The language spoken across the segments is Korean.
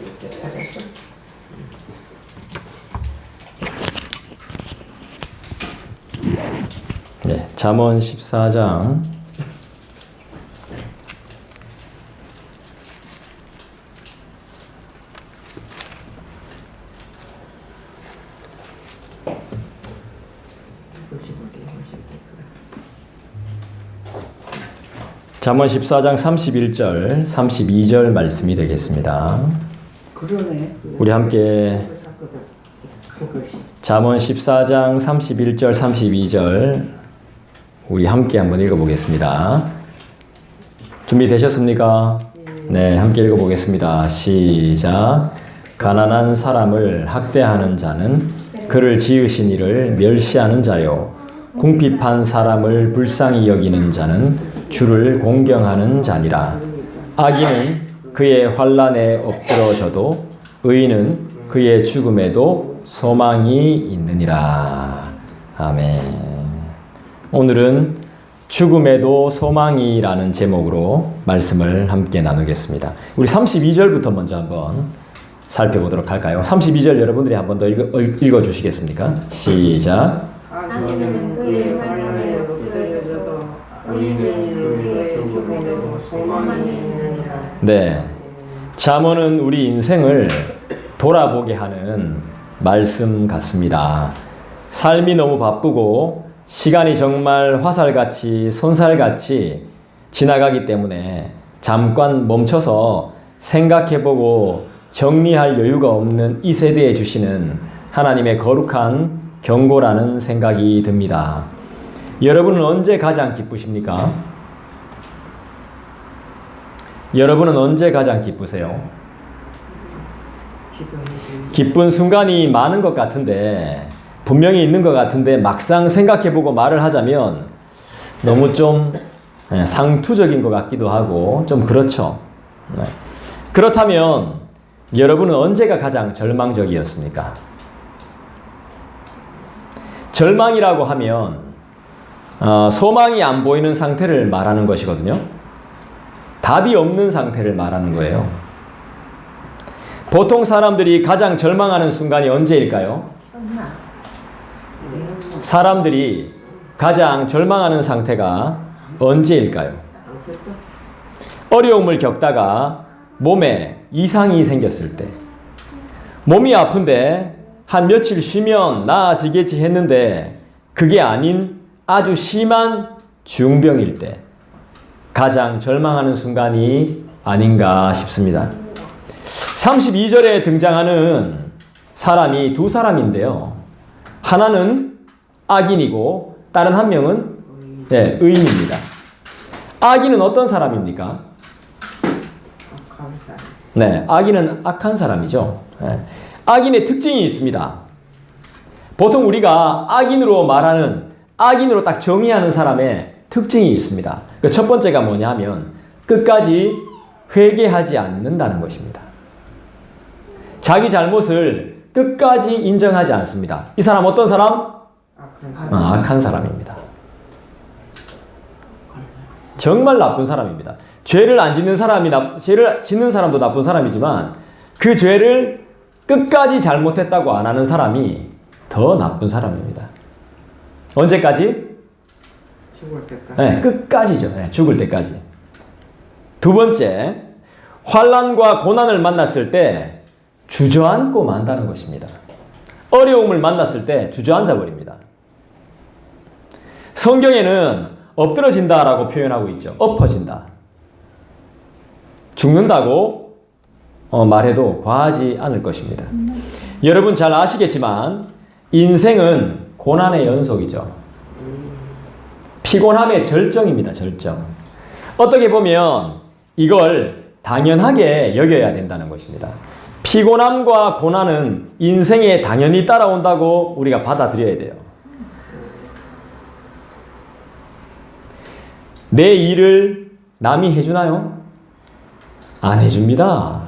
이렇게 잘했어. 네, 잠언 14장 잠언 14장 31절, 32절 말씀이 되겠습니다. 우리 함께. 잠언 14장 31절 32절 우리 함께 한번 읽어보겠습니다. 준비되셨습니까? 네, 함께 읽어보겠습니다. 시작. 가난한 사람을 학대하는 자는 그를 지으신 이를 멸시하는 자요. 궁핍한 사람을 불쌍히 여기는 자는 주를 공경하는 자니라. 악인은 그의 환란에 엎드러져도 의인은 그의 죽음에도 소망이 있느니라. 아멘. 오늘은 죽음에도 소망이라는 제목으로 말씀을 함께 나누겠습니다. 우리 32절부터 먼저 한번 살펴보도록 할까요? 32절 여러분들이 한번 더 읽어, 읽어 주시겠습니까? 시작. 악 네. 잠언은 우리 인생을 돌아보게 하는 말씀 같습니다. 삶이 너무 바쁘고 시간이 정말 화살같이 손살같이 지나가기 때문에 잠깐 멈춰서 생각해보고 정리할 여유가 없는 이 세대에 주시는 하나님의 거룩한 경고라는 생각이 듭니다. 여러분은 언제 가장 기쁘십니까? 여러분은 언제 가장 기쁘세요? 기쁜 순간이 많은 것 같은데 분명히 있는 것 같은데 막상 생각해보고 말을 하자면 너무 좀 예, 상투적인 것 같기도 하고 좀 그렇죠. 네. 그렇다면 여러분은 언제가 가장 절망적이었습니까? 절망이라고 하면 어, 소망이 안 보이는 상태를 말하는 것이거든요. 답이 없는 상태를 말하는 거예요. 보통 사람들이 가장 절망하는 순간이 언제일까요? 사람들이 가장 절망하는 상태가 언제일까요? 어려움을 겪다가 몸에 이상이 생겼을 때, 몸이 아픈데 한 며칠 쉬면 나아지겠지 했는데 그게 아닌 아주 심한 중병일 때 가장 절망하는 순간이 아닌가 싶습니다. 32절에 등장하는 사람이 두 사람인데요. 하나는 악인이고 다른 한 명은 네, 의인입니다. 악인은 어떤 사람입니까? 네, 악인은 악한 사람이죠. 네. 악인의 특징이 있습니다. 보통 우리가 악인으로 말하는 악인으로 딱 정의하는 사람의 특징이 있습니다. 그 첫 번째가 뭐냐 하면 끝까지 회개하지 않는다는 것입니다. 자기 잘못을 끝까지 인정하지 않습니다. 이 사람 어떤 사람. 아, 악한 사람입니다. 정말 나쁜 사람입니다. 죄를 안 짓는 사람이 나, 죄를 짓는 사람도 나쁜 사람이지만 그 죄를 끝까지 잘못했다고 안 하는 사람이 더 나쁜 사람입니다. 언제까지? 죽을 때까지. 네, 끝까지죠. 네, 죽을 때까지. 두 번째, 환란과 고난을 만났을 때 주저앉고 만다는 것입니다. 어려움을 만났을 때 주저앉아 버립니다. 성경에는 엎드러진다라고 표현하고 있죠. 엎어진다. 죽는다고 어, 말해도 과하지 않을 것입니다. 여러분 잘 아시겠지만 인생은 고난의 연속이죠. 피곤함의 절정입니다. 절정. 어떻게 보면 이걸 당연하게 여겨야 된다는 것입니다. 피곤함과 고난은 인생에 당연히 따라온다고 우리가 받아들여야 돼요. 내 일을 남이 해주나요? 안 해줍니다.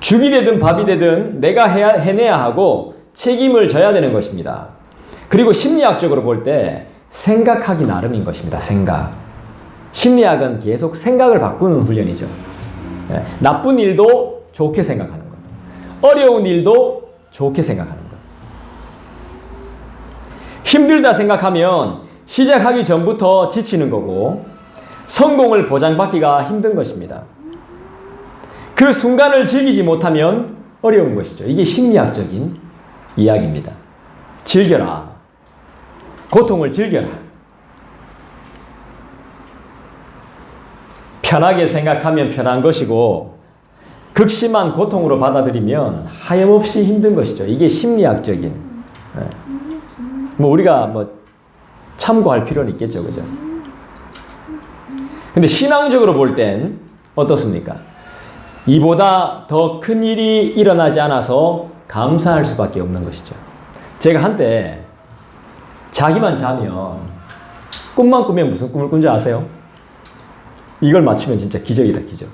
죽이 되든 밥이 되든 내가 해야, 해내야 하고 책임을 져야 되는 것입니다. 그리고 심리학적으로 볼 때 생각하기 나름인 것입니다. 생각. 심리학은 계속 생각을 바꾸는 훈련이죠. 예, 나쁜 일도 좋게 생각하는 것. 어려운 일도 좋게 생각하는 것. 힘들다 생각하면 시작하기 전부터 지치는 거고 성공을 보장받기가 힘든 것입니다. 그 순간을 즐기지 못하면 어려운 것이죠. 이게 심리학적인 이야기입니다. 즐겨라. 고통을 즐겨라. 편하게 생각하면 편한 것이고 극심한 고통으로 받아들이면 하염없이 힘든 것이죠. 이게 심리학적인. 예. 뭐 우리가 뭐 참고할 필요는 있겠죠, 그죠? 근데 신앙적으로 볼 땐 어떻습니까? 이보다 더 큰 일이 일어나지 않아서 감사할 수밖에 없는 것이죠. 제가 한때 자기만 자면 꿈만 꾸면 무슨 꿈을 꾼지 아세요? 이걸 맞추면 진짜 기적이다, 기적.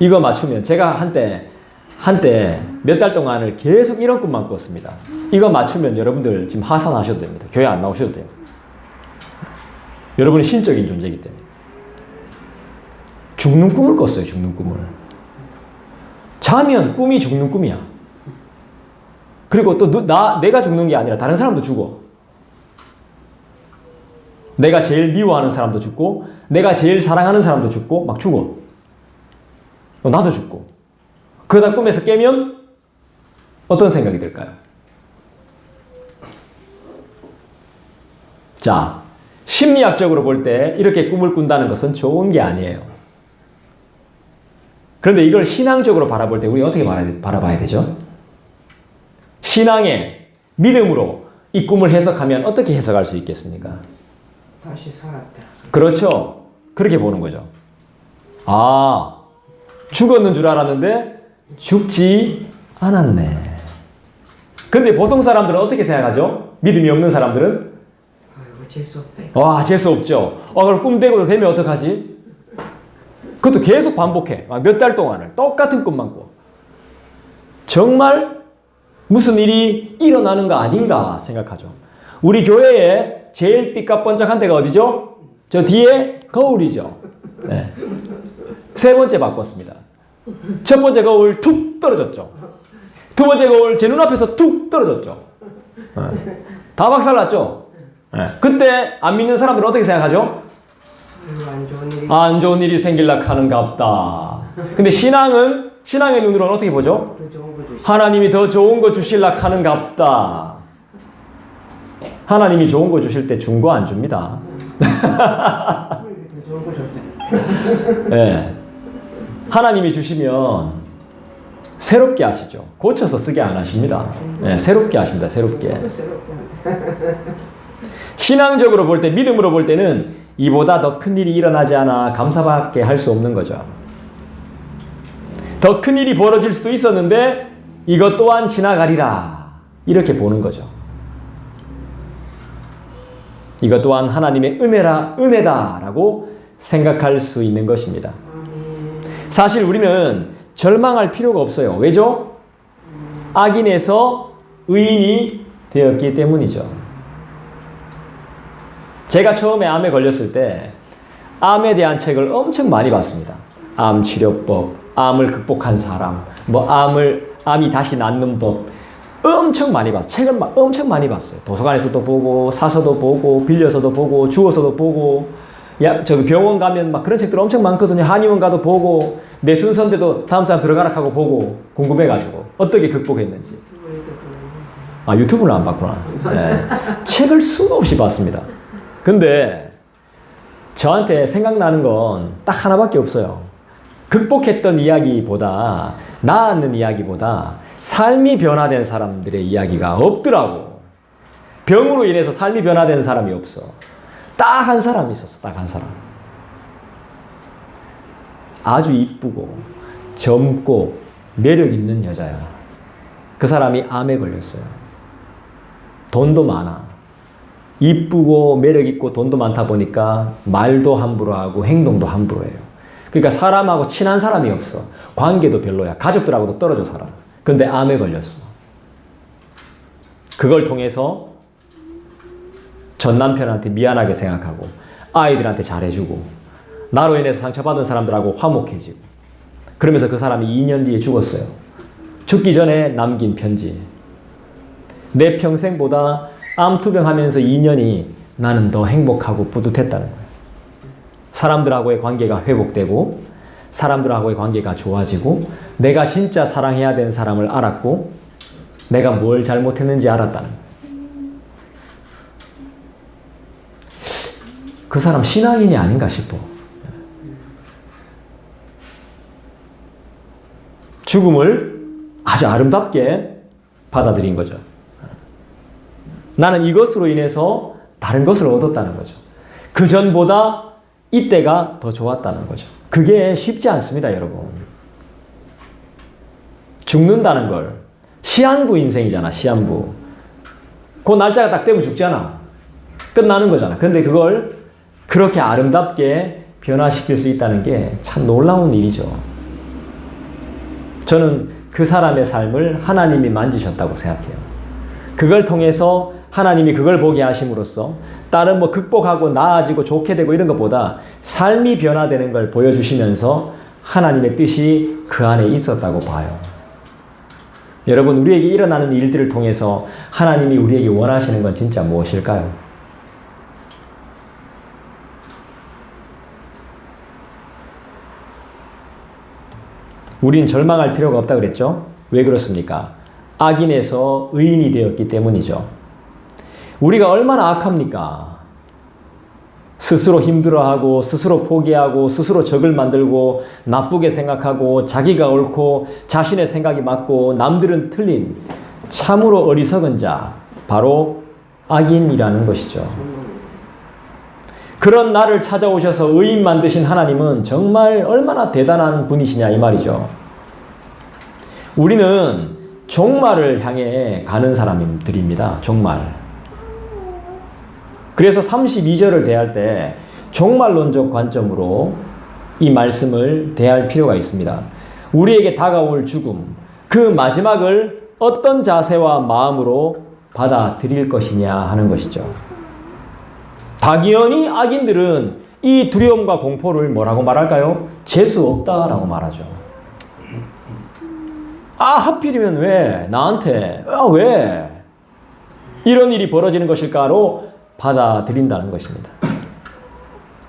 이거 맞추면 제가 한때 한때 몇 달 동안을 계속 이런 꿈만 꿨습니다. 이거 맞추면 여러분들 지금 하산하셔도 됩니다. 교회 안 나오셔도 돼요. 여러분은 신적인 존재이기 때문에. 죽는 꿈을 꿨어요, 죽는 꿈을. 자면 꿈이 죽는 꿈이야. 그리고 또 나, 내가 죽는 게 아니라 다른 사람도 죽어. 내가 제일 미워하는 사람도 죽고, 내가 제일 사랑하는 사람도 죽고, 막 죽어. 어, 나도 죽고. 그러다 꿈에서 깨면 어떤 생각이 들까요? 자, 심리학적으로 볼 때 이렇게 꿈을 꾼다는 것은 좋은 게 아니에요. 그런데 이걸 신앙적으로 바라볼 때 우리 어떻게 바라봐야 되죠? 신앙의 믿음으로 이 꿈을 해석하면 어떻게 해석할 수 있겠습니까? 다시 살았다. 그렇죠. 그렇게 보는 거죠. 아, 죽었는 줄 알았는데 죽지 않았네. 근데 보통 사람들은 어떻게 생각하죠? 믿음이 없는 사람들은 아이고 재수 없다. 와 재수 없죠. 아 그럼 꿈대고 되면 어떡하지? 그것도 계속 반복해. 몇 달 동안을 똑같은 꿈만 꿔. 정말 무슨 일이 일어나는 거 아닌가 생각하죠. 우리 교회에 제일 삐까번쩍한 데가 어디죠? 저 뒤에 거울이죠. 네. 세 번째 바꿨습니다. 첫 번째 거울 툭 떨어졌죠. 두 번째 거울 제 눈앞에서 툭 떨어졌죠. 네. 다 박살났죠. 네. 그때 안 믿는 사람들은 어떻게 생각하죠? 안 좋은 일이. 안 좋은 일이 생길라 하는갑다. 근데 신앙은 신앙의 눈으로는 어떻게 보죠? 하나님이 더 좋은 거 주실라 하는갑다. 하나님이 좋은 거 주실 때 준 거 안 줍니다. 예. 하나님이 주시면 새롭게 하시죠. 고쳐서 쓰게 안 하십니다. 예, 새롭게 하십니다. 새롭게. 신앙적으로 볼 때, 믿음으로 볼 때는 이보다 더 큰 일이 일어나지 않아 감사밖에 할 수 없는 거죠. 더 큰 일이 벌어질 수도 있었는데 이것 또한 지나가리라. 이렇게 보는 거죠. 이것 또한 하나님의 은혜라, 은혜다라고 생각할 수 있는 것입니다. 사실 우리는 절망할 필요가 없어요. 왜죠? 악인에서 의인이 되었기 때문이죠. 제가 처음에 암에 걸렸을 때 암에 대한 책을 엄청 많이 봤습니다. 암 치료법, 암을 극복한 사람, 뭐 암을 암이 다시 낫는 법 엄청 많이 봤어요. 책을 막 엄청 많이 봤어요. 도서관에서도 보고 사서도 보고 빌려서도 보고 주워서도 보고 야 저기 병원 가면 막 그런 책들 엄청 많거든요. 한의원 가도 보고 내 순서인데도 다음 사람 들어가라 하고 보고 궁금해가지고 어떻게 극복했는지. 아 유튜브를 안 봤구나. 네. 책을 수도 없이 봤습니다. 근데 저한테 생각나는 건 딱 하나밖에 없어요. 극복했던 이야기보다 나았는 이야기보다 삶이 변화된 사람들의 이야기가 없더라고. 병으로 인해서 삶이 변화된 사람이 없어. 딱 한 사람이 있었어. 딱 한 사람. 아주 이쁘고 젊고 매력 있는 여자야. 그 사람이 암에 걸렸어요. 돈도 많아. 이쁘고 매력 있고 돈도 많다 보니까 말도 함부로 하고 행동도 함부로 해요. 그러니까 사람하고 친한 사람이 없어. 관계도 별로야. 가족들하고도 떨어져 살아. 근데 암에 걸렸어. 그걸 통해서 전 남편한테 미안하게 생각하고 아이들한테 잘해주고 나로 인해서 상처받은 사람들하고 화목해지고 그러면서 그 사람이 2년 뒤에 죽었어요. 죽기 전에 남긴 편지. 내 평생보다 암투병하면서 2년이 나는 더 행복하고 뿌듯했다는 거예요. 사람들하고의 관계가 회복되고 사람들하고의 관계가 좋아지고 내가 진짜 사랑해야 되는 사람을 알았고 내가 뭘 잘못했는지 알았다는. 그 사람 신앙인이 아닌가 싶어. 죽음을 아주 아름답게 받아들인 거죠. 나는 이것으로 인해서 다른 것을 얻었다는 거죠. 그 전보다 이때가 더 좋았다는 거죠. 그게 쉽지 않습니다, 여러분. 죽는다는 걸 시한부 인생이잖아, 시한부. 그 날짜가 딱 되면 죽잖아. 끝나는 거잖아. 근데 그걸 그렇게 아름답게 변화시킬 수 있다는 게 참 놀라운 일이죠. 저는 그 사람의 삶을 하나님이 만지셨다고 생각해요. 그걸 통해서 하나님이 그걸 보게 하심으로써 다른 뭐 극복하고 나아지고 좋게 되고 이런 것보다 삶이 변화되는 걸 보여주시면서 하나님의 뜻이 그 안에 있었다고 봐요. 여러분, 우리에게 일어나는 일들을 통해서 하나님이 우리에게 원하시는 건 진짜 무엇일까요? 우린 절망할 필요가 없다 그랬죠? 왜 그렇습니까? 악인에서 의인이 되었기 때문이죠. 우리가 얼마나 악합니까? 스스로 힘들어하고, 스스로 포기하고, 스스로 적을 만들고, 나쁘게 생각하고, 자기가 옳고, 자신의 생각이 맞고, 남들은 틀린, 참으로 어리석은 자, 바로 악인이라는 것이죠. 그런 나를 찾아오셔서 의인 만드신 하나님은 정말 얼마나 대단한 분이시냐 이 말이죠. 우리는 종말을 향해 가는 사람들입니다. 종말. 그래서 32절을 대할 때 종말론적 관점으로 이 말씀을 대할 필요가 있습니다. 우리에게 다가올 죽음, 그 마지막을 어떤 자세와 마음으로 받아들일 것이냐 하는 것이죠. 당연히 악인들은 이 두려움과 공포를 뭐라고 말할까요? 재수 없다라고 말하죠. 아, 하필이면 왜? 나한테? 아, 왜? 이런 일이 벌어지는 것일까로 받아들인다는 것입니다.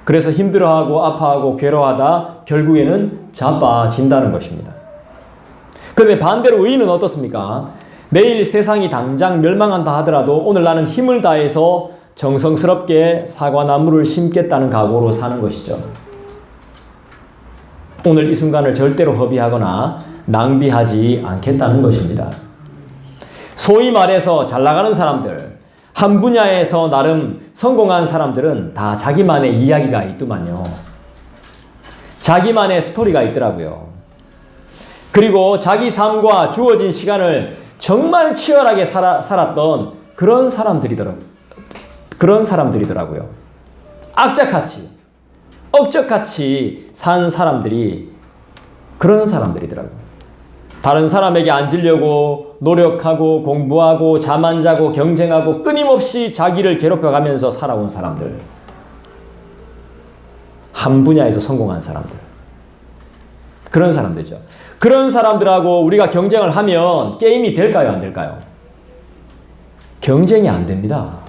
그래서 힘들어하고 아파하고 괴로워하다 결국에는 자빠진다는 것입니다. 그런데 반대로 의인은 어떻습니까? 내일 세상이 당장 멸망한다 하더라도 오늘 나는 힘을 다해서 정성스럽게 사과나무를 심겠다는 각오로 사는 것이죠. 오늘 이 순간을 절대로 허비하거나 낭비하지 않겠다는 것입니다. 소위 말해서 잘 나가는 사람들, 한 분야에서 나름 성공한 사람들은 다 자기만의 이야기가 있더만요. 자기만의 스토리가 있더라고요. 그리고 자기 삶과 주어진 시간을 정말 치열하게 살아, 살았던 그런 사람들이더라고요. 그런 사람들이더라고요. 악착같이, 억적같이 산 사람들이 그런 사람들이더라고요. 다른 사람에게 앉으려고 노력하고 공부하고 잠 안 자고 경쟁하고 끊임없이 자기를 괴롭혀가면서 살아온 사람들. 한 분야에서 성공한 사람들. 그런 사람들이죠. 그런 사람들하고 우리가 경쟁을 하면 게임이 될까요? 안 될까요? 경쟁이 안 됩니다.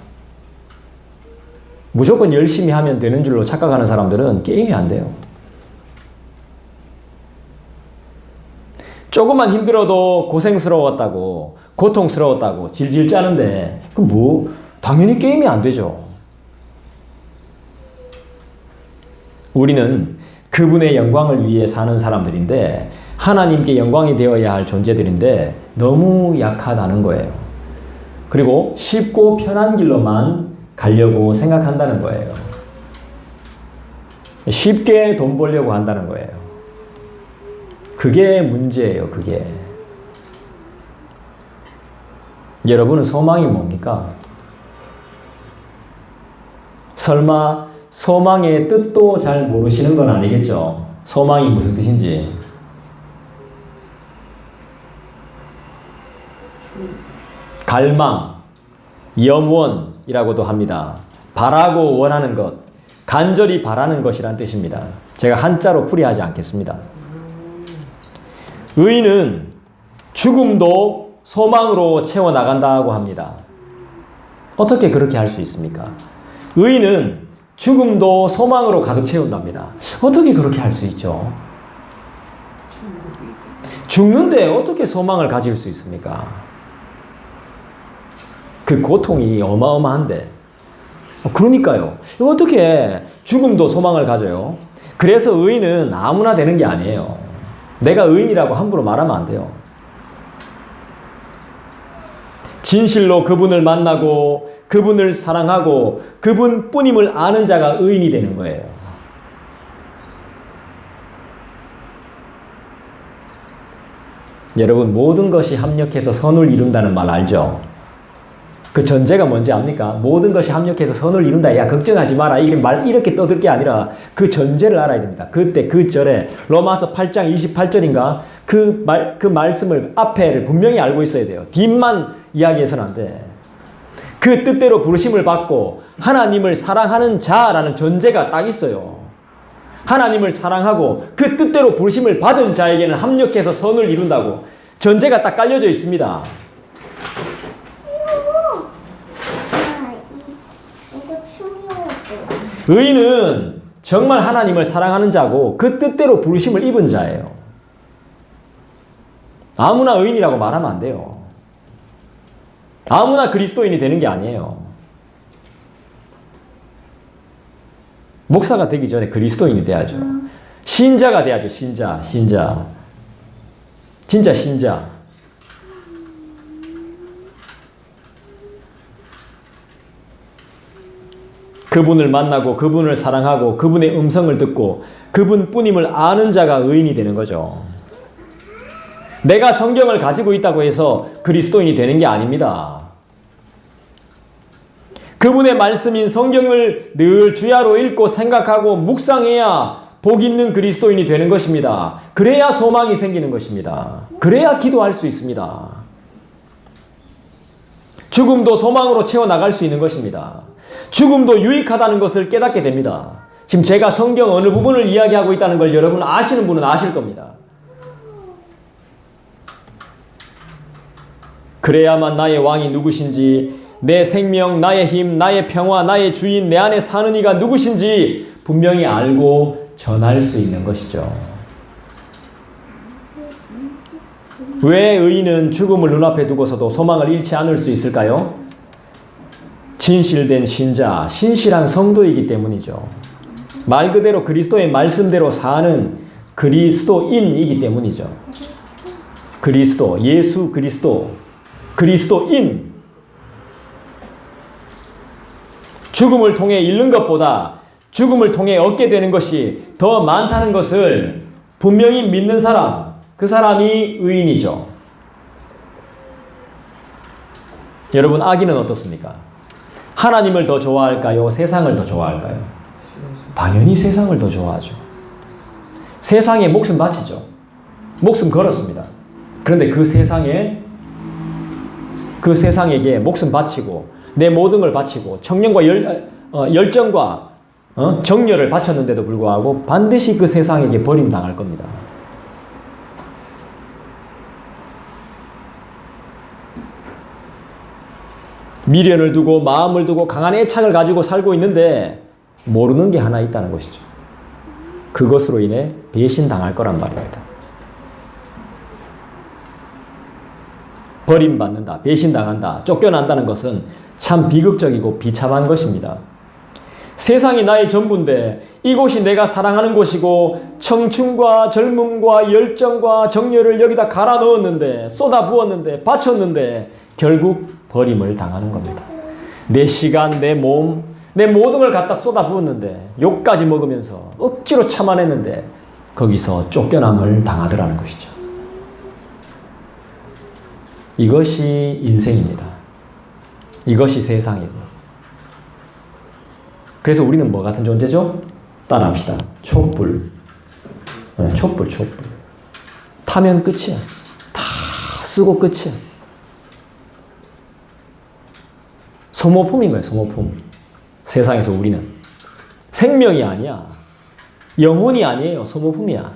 무조건 열심히 하면 되는 줄로 착각하는 사람들은 게임이 안 돼요. 조금만 힘들어도 고생스러웠다고, 고통스러웠다고 질질 짜는데, 그 뭐, 당연히 게임이 안 되죠. 우리는 그분의 영광을 위해 사는 사람들인데, 하나님께 영광이 되어야 할 존재들인데, 너무 약하다는 거예요. 그리고 쉽고 편한 길로만 가려고 생각한다는 거예요. 쉽게 돈 벌려고 한다는 거예요. 그게 문제예요, 그게. 여러분은 소망이 뭡니까? 설마 소망의 뜻도 잘 모르시는 건 아니겠죠? 소망이 무슨 뜻인지. 갈망, 염원이라고도 합니다. 바라고 원하는 것, 간절히 바라는 것이란 뜻입니다. 제가 한자로 풀이하지 않겠습니다. 의인은 죽음도 소망으로 채워나간다고 합니다. 어떻게 그렇게 할 수 있습니까? 의인은 죽음도 소망으로 가득 채운답니다. 어떻게 그렇게 할 수 있죠? 죽는데 어떻게 소망을 가질 수 있습니까? 그 고통이 어마어마한데. 그러니까요. 어떻게 죽음도 소망을 가져요? 그래서 의인은 아무나 되는 게 아니에요. 내가 의인이라고 함부로 말하면 안 돼요. 진실로 그분을 만나고 그분을 사랑하고 그분 뿐임을 아는 자가 의인이 되는 거예요. 여러분 모든 것이 합력해서 선을 이룬다는 말 알죠? 그 전제가 뭔지 압니까? 모든 것이 합력해서 선을 이룬다. 야 걱정하지 마라. 이게 말 이렇게 떠들 게 아니라 그 전제를 알아야 됩니다. 그때 그 절에 로마서 8장 28절인가 그 말 그 말씀을 앞에를 분명히 알고 있어야 돼요. 뒷만 이야기해서는 안 돼. 그 뜻대로 부르심을 받고 하나님을 사랑하는 자라는 전제가 딱 있어요. 하나님을 사랑하고 그 뜻대로 부르심을 받은 자에게는 합력해서 선을 이룬다고 전제가 딱 깔려져 있습니다. 아, 이- 이거 충격이었어. 의인은 정말 하나님을 사랑하는 자고 그 뜻대로 부르심을 입은 자예요. 아무나 의인이라고 말하면 안 돼요. 아무나 그리스도인이 되는 게 아니에요. 목사가 되기 전에 그리스도인이 돼야죠. 신자가 돼야죠. 신자, 신자. 진짜 신자. 그분을 만나고 그분을 사랑하고 그분의 음성을 듣고 그분 뿐임을 아는 자가 의인이 되는 거죠. 내가 성경을 가지고 있다고 해서 그리스도인이 되는 게 아닙니다. 그분의 말씀인 성경을 늘 주야로 읽고 생각하고 묵상해야 복 있는 그리스도인이 되는 것입니다. 그래야 소망이 생기는 것입니다. 그래야 기도할 수 있습니다. 죽음도 소망으로 채워나갈 수 있는 것입니다. 죽음도 유익하다는 것을 깨닫게 됩니다. 지금 제가 성경 어느 부분을 이야기하고 있다는 걸 여러분 아시는 분은 아실 겁니다. 그래야만 나의 왕이 누구신지, 내 생명, 나의 힘, 나의 평화, 나의 주인, 내 안에 사는 이가 누구신지 분명히 알고 전할 수 있는 것이죠. 왜 의인은 죽음을 눈앞에 두고서도 소망을 잃지 않을 수 있을까요? 진실된 신자, 신실한 성도이기 때문이죠. 말 그대로 그리스도의 말씀대로 사는 그리스도인이기 때문이죠. 그리스도, 예수 그리스도, 그리스도인. 죽음을 통해 잃는 것보다 죽음을 통해 얻게 되는 것이 더 많다는 것을 분명히 믿는 사람, 그 사람이 의인이죠. 여러분, 악인은 어떻습니까? 하나님을 더 좋아할까요? 세상을 더 좋아할까요? 당연히 세상을 더 좋아하죠. 세상에 목숨 바치죠. 목숨 걸었습니다. 그런데 그 세상에 그 세상에게 목숨 바치고 내 모든 걸 바치고 청년과 열, 어, 열정과 어? 정열을 바쳤는데도 불구하고 반드시 그 세상에게 버림당할 겁니다. 미련을 두고 마음을 두고 강한 애착을 가지고 살고 있는데 모르는 게 하나 있다는 것이죠. 그것으로 인해 배신당할 거란 말입니다. 버림받는다, 배신당한다, 쫓겨난다는 것은 참 비극적이고 비참한 것입니다. 세상이 나의 전부인데 이곳이 내가 사랑하는 곳이고 청춘과 젊음과 열정과 정열을 여기다 갈아 넣었는데 쏟아 부었는데 바쳤는데 결국 버림을 당하는 겁니다. 내 시간, 내 몸, 내 모든 걸 갖다 쏟아 부었는데 욕까지 먹으면서 억지로 참아냈는데 거기서 쫓겨남을 당하더라는 것이죠. 이것이 인생입니다. 이것이 세상이고. 그래서 우리는 뭐 같은 존재죠? 따라합시다. 촛불. 네, 촛불, 촛불. 타면 끝이야. 다 쓰고 끝이야. 소모품인 거예요, 소모품. 세상에서 우리는. 생명이 아니야. 영혼이 아니에요. 소모품이야.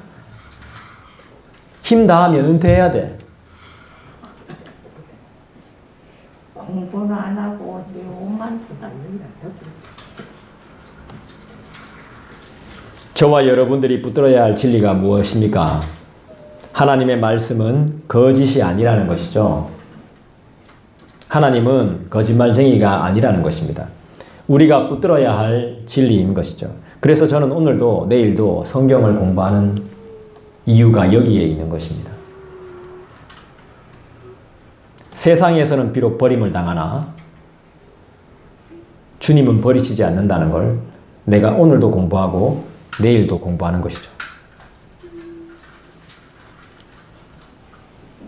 힘 다하면 은퇴해야 돼. 공부는 안 하고 쓰다. 저와 여러분들이 붙들어야 할 진리가 무엇입니까? 하나님의 말씀은 거짓이 아니라는 것이죠. 하나님은 거짓말쟁이가 아니라는 것입니다. 우리가 붙들어야 할 진리인 것이죠. 그래서 저는 오늘도 내일도 성경을 공부하는 이유가 여기에 있는 것입니다. 세상에서는 비록 버림을 당하나 주님은 버리시지 않는다는 걸 내가 오늘도 공부하고 내일도 공부하는 것이죠.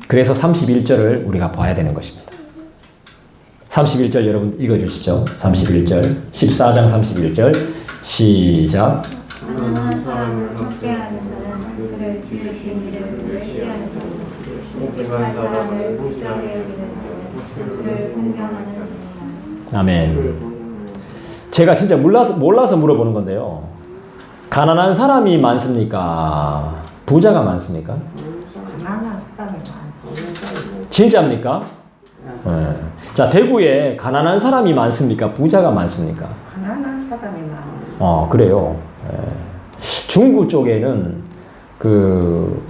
그래서 31절을 우리가 봐야 되는 것입니다. 31절 여러분 읽어주시죠. 31절, 14장 31절, 시작. 가난한 사람을 학대하는 자는 그를 지으신 이를 멸시하는 자는 무기한 사람을 무시하게 여기는 자는 그를 공경하는 자니라. 아멘. 제가 진짜 몰라서, 몰라서 물어보는 건데요. 가난한 사람이 많습니까? 부자가 많습니까? 진짜입니까? 네. 자, 대구에 가난한 사람이 많습니까? 부자가 많습니까? 가난한 사람이 많아. 어, 그래요. 예. 중구 쪽에는 그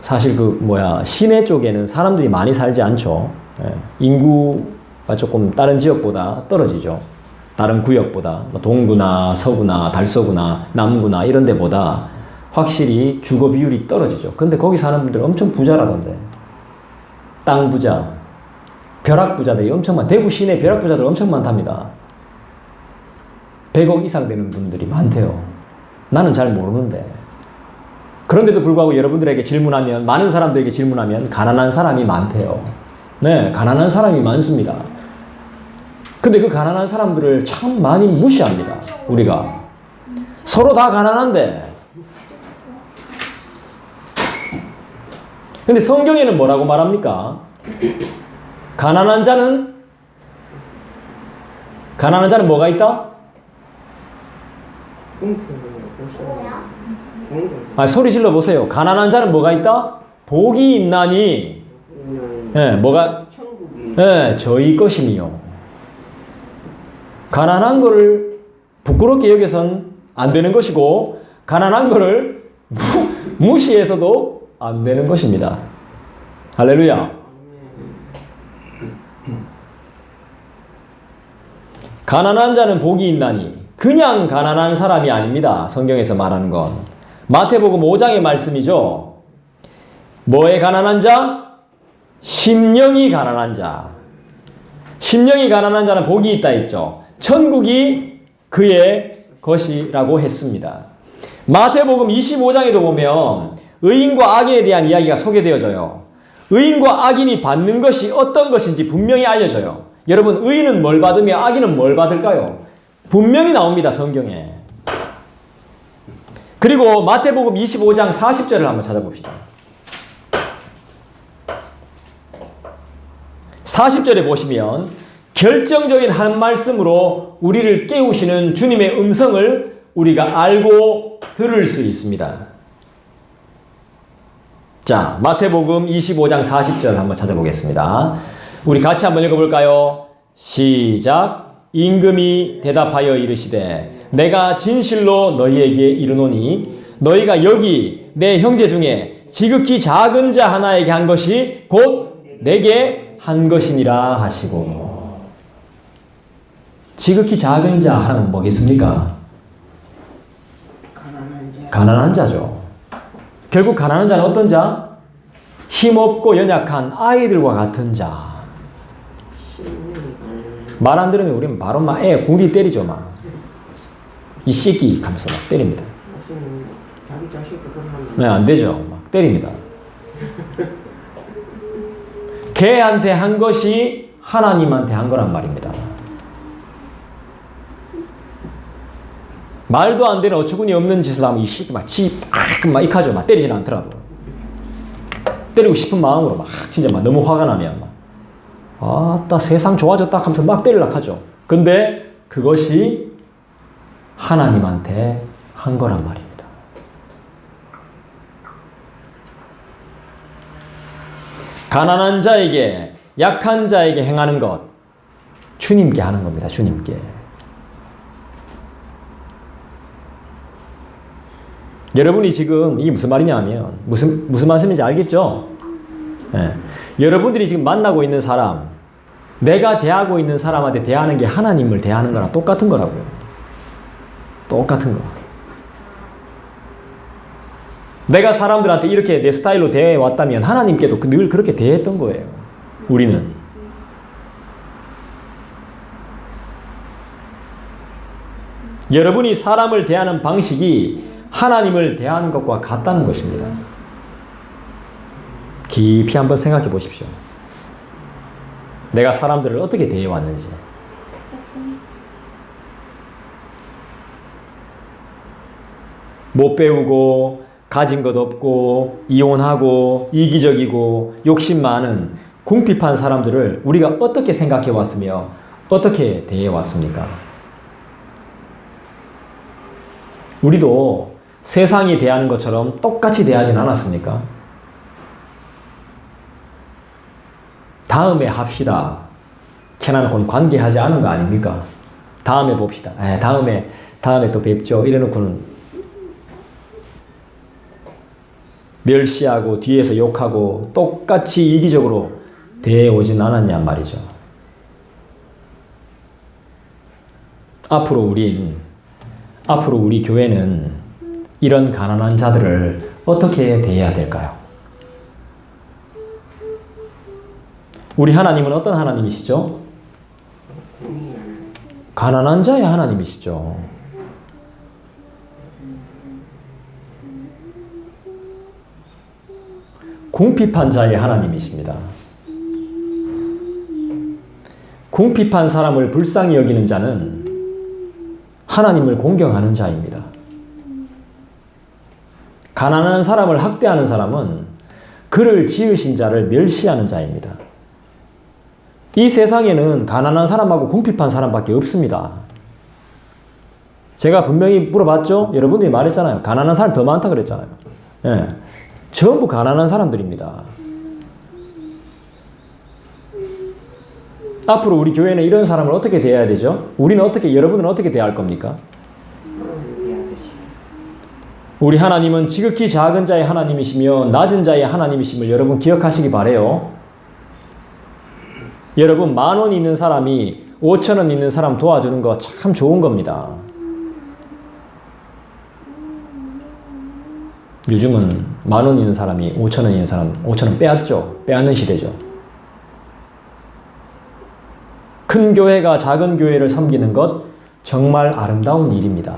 사실 그 뭐야 시내 쪽에는 사람들이 많이 살지 않죠. 예. 인구가 조금 다른 지역보다 떨어지죠. 다른 구역보다 뭐 동구나 서구나 달서구나 남구나 이런 데보다 확실히 주거 비율이 떨어지죠. 근데 거기 사는 분들 엄청 부자라던데. 땅 부자, 벼락 부자들이 엄청 많. 대구 시내 벼락 부자들 엄청 많답니다. 100억 이상 되는 분들이 많대요. 나는 잘 모르는데. 그런데도 불구하고 여러분들에게 질문하면, 많은 사람들에게 질문하면, 가난한 사람이 많대요. 네, 가난한 사람이 많습니다. 근데 그 가난한 사람들을 참 많이 무시합니다. 우리가. 서로 다 가난한데. 근데 성경에는 뭐라고 말합니까? 가난한 자는, 가난한 자는 뭐가 있다? 아, 소리 질러 보세요. 가난한 자는 뭐가 있다? 복이 있나니, 예, 뭐가, 천국이 예, 저희 것이니요. 가난한 거를 부끄럽게 여겨선 안 되는 것이고, 가난한 거를 무, 무시해서도 안 되는 것입니다. 할렐루야. 가난한 자는 복이 있나니 그냥 가난한 사람이 아닙니다. 성경에서 말하는 건 마태복음 5장의 말씀이죠. 뭐에 가난한 자? 심령이 가난한 자. 심령이 가난한 자는 복이 있다 했죠. 천국이 그의 것이라고 했습니다. 마태복음 25장에도 보면 의인과 악인에 대한 이야기가 소개되어져요. 의인과 악인이 받는 것이 어떤 것인지 분명히 알려져요. 여러분, 의인은 뭘 받으며 악인은 뭘 받을까요? 분명히 나옵니다, 성경에. 그리고 마태복음 25장 40절을 한번 찾아봅시다. 40절에 보시면 결정적인 한 말씀으로 우리를 깨우시는 주님의 음성을 우리가 알고 들을 수 있습니다. 자, 마태복음 25장 40절 한번 찾아보겠습니다. 우리 같이 한번 읽어볼까요? 시작. 임금이 대답하여 이르시되 내가 진실로 너희에게 이르노니 너희가 여기 내 형제 중에 지극히 작은 자 하나에게 한 것이 곧 내게 한 것이니라 하시고 지극히 작은 자 하나는 뭐겠습니까? 가난한 자죠. 결국 가난한 자는 어떤 자? 힘없고 연약한 아이들과 같은 자. 말 안 들으면 우리는 바로 막애 궁디 때리죠 막. 이 새끼 하면서 막 때립니다. 네, 안 되죠. 막 때립니다. 개한테 한 것이 하나님한테 한 거란 말입니다. 말도 안 되는 어처구니 없는 짓을 하면 이 새끼 막 지, 아, 막 ik하죠. 막 때리진 않더라도. 때리고 싶은 마음으로 막 진짜 막 너무 화가 나면 막 아따 세상 좋아졌다 하면서 막 때리려고 하죠. 근데 그것이 하나님한테 한 거란 말입니다. 가난한 자에게 약한 자에게 행하는 것 주님께 하는 겁니다. 주님께. 여러분이 지금 이게 무슨 말이냐면 무슨 무슨 말씀인지 알겠죠? 예. 여러분들이 지금 만나고 있는 사람, 내가 대하고 있는 사람한테 대하는 게 하나님을 대하는 거랑 똑같은 거라고요. 똑같은 거. 내가 사람들한테 이렇게 내 스타일로 대해 왔다면 하나님께도 그늘 그렇게 대했던 거예요. 우리는. 여러분이 사람을 대하는 방식이 하나님을 대하는 것과 같다는 것입니다. 깊이 한번 생각해 보십시오. 내가 사람들을 어떻게 대해 왔는지. 못 배우고 가진 것 없고 이혼하고 이기적이고 욕심 많은 궁핍한 사람들을 우리가 어떻게 생각해 왔으며 어떻게 대해 왔습니까? 우리도 세상이 대하는 것처럼 똑같이 대하진 않았습니까? 다음에 합시다. 캐나놓고는 관계하지 않은 거 아닙니까? 다음에 봅시다. 에, 다음에, 다음에 또 뵙죠. 이래놓고는 멸시하고 뒤에서 욕하고 똑같이 이기적으로 대해오진 않았냔 말이죠. 앞으로 우린, 앞으로 우리 교회는 이런 가난한 자들을 어떻게 대해야 될까요? 우리 하나님은 어떤 하나님이시죠? 가난한 자의 하나님이시죠. 궁핍한 자의 하나님이십니다. 궁핍한 사람을 불쌍히 여기는 자는 하나님을 공경하는 자입니다. 가난한 사람을 학대하는 사람은 그를 지으신 자를 멸시하는 자입니다. 이 세상에는 가난한 사람하고 궁핍한 사람밖에 없습니다. 제가 분명히 물어봤죠? 여러분들이 말했잖아요. 가난한 사람 더 많다 그랬잖아요. 예. 전부 가난한 사람들입니다. 앞으로 우리 교회는 이런 사람을 어떻게 대해야 되죠? 우리는 어떻게, 여러분은 어떻게 대할 겁니까? 우리 하나님은 지극히 작은 자의 하나님이시며 낮은 자의 하나님이심을 여러분 기억하시기 바래요. 여러분 만 원 있는 사람이 5천 원 있는 사람 도와주는 거 참 좋은 겁니다. 요즘은 만 원 있는 사람이 5천 원 있는 사람 5천 원 빼앗죠. 빼앗는 시대죠. 큰 교회가 작은 교회를 섬기는 것 정말 아름다운 일입니다.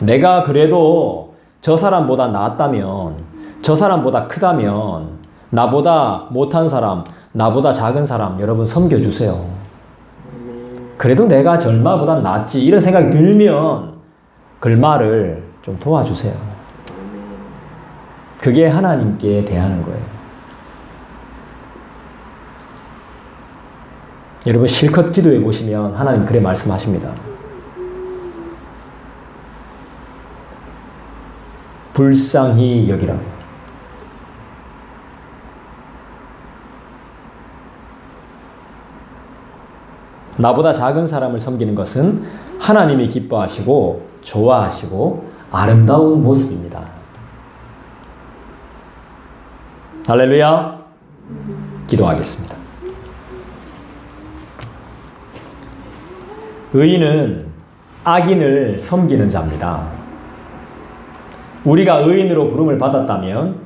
내가 그래도 저 사람보다 낫다면, 저 사람보다 크다면, 나보다 못한 사람, 나보다 작은 사람, 여러분 섬겨주세요. 그래도 내가 절마보다 낫지. 이런 생각이 들면, 글마를 좀 도와주세요. 그게 하나님께 대하는 거예요. 여러분 실컷 기도해 보시면 하나님 그래 말씀하십니다. 불쌍히 여기라고. 나보다 작은 사람을 섬기는 것은 하나님이 기뻐하시고 좋아하시고 아름다운 모습입니다. 할렐루야. 기도하겠습니다. 의인은 악인을 섬기는 자입니다. 우리가 의인으로 부름을 받았다면